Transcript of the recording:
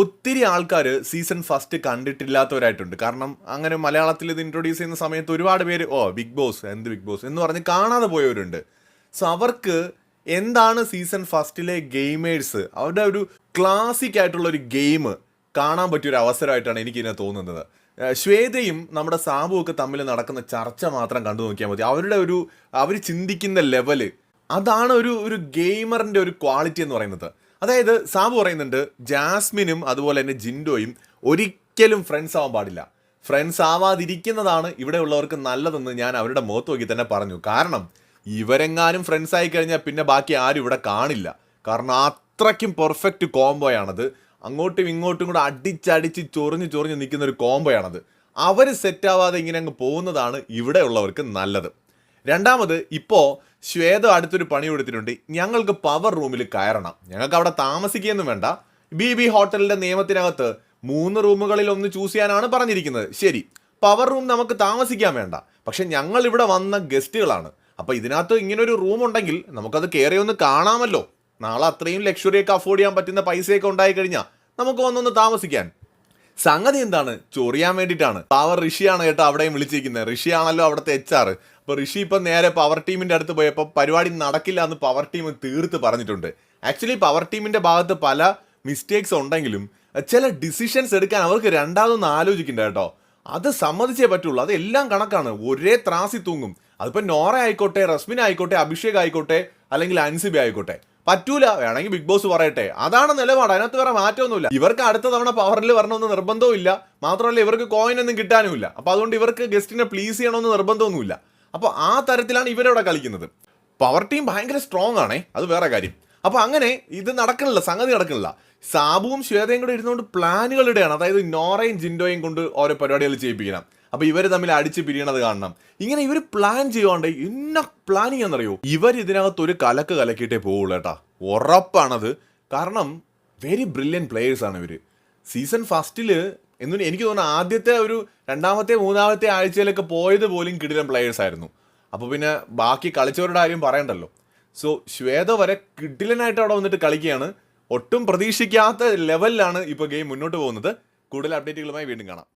ഒത്തിരി ആൾക്കാർ season first കണ്ടിട്ടില്ലാത്തവരായിട്ടുണ്ട്. കാരണം അങ്ങനെ മലയാളത്തിൽ ഇത് ഇൻട്രൊഡ്യൂസ് ചെയ്യുന്ന സമയത്ത് ഒരുപാട് പേര് ഓ ബിഗ് ബോസ് എന്ത് ബിഗ് ബോസ് എന്ന് പറഞ്ഞ് കാണാതെ പോയവരുണ്ട്. സോ അവർക്ക് എന്താണ് സീസൺ ഫസ്റ്റിലെ ഗെയിമേഴ്സ് അവരുടെ ഒരു ക്ലാസിക് ആയിട്ടുള്ള ഒരു ഗെയിം കാണാൻ പറ്റിയൊരു അവസരമായിട്ടാണ് എനിക്കിതിനെ തോന്നുന്നത്. ശ്വേതയും നമ്മുടെ സാബുവും ഒക്കെ തമ്മിൽ നടക്കുന്ന ചർച്ച മാത്രം കണ്ടു നോക്കിയാൽ മതി. അവരുടെ ഒരു അവർ ചിന്തിക്കുന്ന ലെവൽ അതാണ് ഒരു ഒരു ഗെയിമറിന്റെ ഒരു ക്വാളിറ്റി എന്ന് പറയുന്നത്. അതായത് സാബു പറയുന്നുണ്ട് ജാസ്മിനും അതുപോലെ തന്നെ ജിൻഡോയും ഒരിക്കലും ഫ്രണ്ട്സ് ആവാൻ പാടില്ല. ഫ്രണ്ട്സ് ആവാതിരിക്കുന്നതാണ് ഇവിടെ ഉള്ളവർക്ക് നല്ലതെന്ന് ഞാൻ അവരുടെ മുഖത്ത് നോക്കി തന്നെ പറഞ്ഞു. കാരണം ഇവരെങ്ങാനും ഫ്രണ്ട്സ് ആയി കഴിഞ്ഞാൽ പിന്നെ ബാക്കി ആരും ഇവിടെ കാണില്ല. കാരണം അത്രയ്ക്കും പെർഫെക്റ്റ് കോംബോയാണത് അങ്ങോട്ടും ഇങ്ങോട്ടും കൂടെ അടിച്ചടിച്ച് ചൊറിഞ്ഞ് ചൊറിഞ്ഞ് നിൽക്കുന്ന ഒരു കോംബോയാണത് അവർ സെറ്റാവാതെ ഇങ്ങനെ അങ്ങ് പോകുന്നതാണ് ഇവിടെ ഉള്ളവർക്ക് നല്ലത്. രണ്ടാമത് ഇപ്പോൾ ശ്വേത അടുത്തൊരു പണി കൊടുത്തിട്ടുണ്ട്. ഞങ്ങൾക്ക് പവർ റൂമിൽ കയറണം. ഞങ്ങൾക്ക് അവിടെ താമസിക്കുകയൊന്നും വേണ്ട. ബി ബി ഹോട്ടലിന്റെ നിയമത്തിനകത്ത് മൂന്ന് റൂമുകളിൽ ഒന്ന് ചൂസ് ചെയ്യാനാണ് പറഞ്ഞിരിക്കുന്നത്. ശരി പവർ റൂം നമുക്ക് താമസിക്കാൻ വേണ്ട. പക്ഷെ ഞങ്ങൾ ഇവിടെ വന്ന ഗസ്റ്റുകളാണ്. അപ്പോൾ ഇതിനകത്ത് ഇങ്ങനൊരു റൂം ഉണ്ടെങ്കിൽ നമുക്കത് കയറി ഒന്ന് കാണാമല്ലോ. നാളെ അത്രയും ലക്ഷറിയൊക്കെ അഫോർഡ് ചെയ്യാൻ പറ്റുന്ന പൈസയൊക്കെ ഉണ്ടായി കഴിഞ്ഞാൽ നമുക്ക് വന്നൊന്ന് താമസിക്കാൻ. സംഗതി എന്താണ്? ചൊറിയാൻ വേണ്ടിയിട്ടാണ്. പവർ ഋഷിയാണ് കേട്ടോ അവിടെയും വിളിച്ചിരിക്കുന്നത്. ഋഷിയാണല്ലോ അവിടുത്തെ എച്ച് ആർ അപ്പൊ ഋഷി ഇപ്പൊ നേരെ പവർ ടീമിന്റെ അടുത്ത് പോയപ്പോൾ പരിപാടി നടക്കില്ല എന്ന് പവർ ടീം തീർത്ത് പറഞ്ഞിട്ടുണ്ട്. ആക്ച്വലി പവർ ടീമിന്റെ ഭാഗത്ത് പല മിസ്റ്റേക്സ് ഉണ്ടെങ്കിലും ചില ഡിസിഷൻസ് എടുക്കാൻ അവർക്ക് രണ്ടാമതൊന്ന് ആലോചിക്കണ്ട കേട്ടോ. അത് സമ്മതിച്ചേ പറ്റുള്ളൂ. അതെല്ലാം കണക്കാണ്. ഒരേ ത്രാസി തൂങ്ങും. അതിപ്പോ നോറ ആയിക്കോട്ടെ റസ്മിൻ ആയിക്കോട്ടെ അഭിഷേക് ആയിക്കോട്ടെ അല്ലെങ്കിൽ അൻസിബി ആയിക്കോട്ടെ. പറ്റൂല. വേണമെങ്കിൽ ബിഗ് ബോസ് പറയട്ടെ. അതാണ് നിലപാട്. അതിനകത്ത് വേറെ മാറ്റമൊന്നുമില്ല. ഇവർക്ക് അടുത്ത തവണ പവറിൽ വരണമെന്ന് നിർബന്ധവും ഇല്ല മാത്രമല്ല ഇവർക്ക് കോയിൻ ഒന്നും കിട്ടാനുമില്ല. അപ്പൊ അതുകൊണ്ട് ഇവർക്ക് ഗസ്റ്റിനെ പ്ലീസ് ചെയ്യണമെന്ന് നിർബന്ധമൊന്നുമില്ല. അപ്പൊ ആ തരത്തിലാണ് ഇവരവിടെ കളിക്കുന്നത്. പവർ ടീം ഭയങ്കര സ്ട്രോങ് ആണേ അത് വേറെ കാര്യം. അപ്പോൾ അങ്ങനെ ഇത് നടക്കണില്ല സംഗതി നടക്കണില്ല. സാബുവും ശ്വേതയും കൂടെ ഇരുന്നുകൊണ്ട് പ്ലാനുകൾ ഇടുകയാണ് അതായത് നോറയും ജിൻഡോയും കൊണ്ട് ഓരോ പരിപാടികൾ ചെയ്യിപ്പിക്കണം. അപ്പോൾ ഇവർ തമ്മിൽ അടിച്ച് പിരിയണത് കാണണം. ഇങ്ങനെ ഇവർ പ്ലാൻ ചെയ്യുവാണ്ട് ഇന്ന പ്ലാനിങ് എന്നറിയോ ഇവർ ഇതിനകത്ത് ഒരു കലക്ക് കലക്കിയിട്ടേ പോവുള്ളൂ കേട്ടാ. ഉറപ്പാണത്. കാരണം വെരി ബ്രില്യൻ പ്ലേയേഴ്സ് ആണ് ഇവർ. സീസൺ ഫസ്റ്റിൽ എന്നു എനിക്ക് തോന്നുന്നു ആദ്യത്തെ ഒരു രണ്ടാമത്തെ മൂന്നാമത്തെ ആഴ്ചയിലൊക്കെ പോയത് പോലും കിടിലൻ പ്ലെയേഴ്സ് ആയിരുന്നു. അപ്പോൾ പിന്നെ ബാക്കി കളിച്ചവരുടെ കാര്യം പറയണ്ടല്ലോ. സോ ശ്വേത വരെ കിടിലനായിട്ട് അവിടെ വന്നിട്ട് കളിക്കുകയാണ്. ഒട്ടും പ്രതീക്ഷിക്കാത്ത ലെവലിലാണ് ഇപ്പോൾ ഗെയിം മുന്നോട്ട് പോകുന്നത്. കൂടുതൽ അപ്ഡേറ്റുകളുമായി വീണ്ടും കാണാം.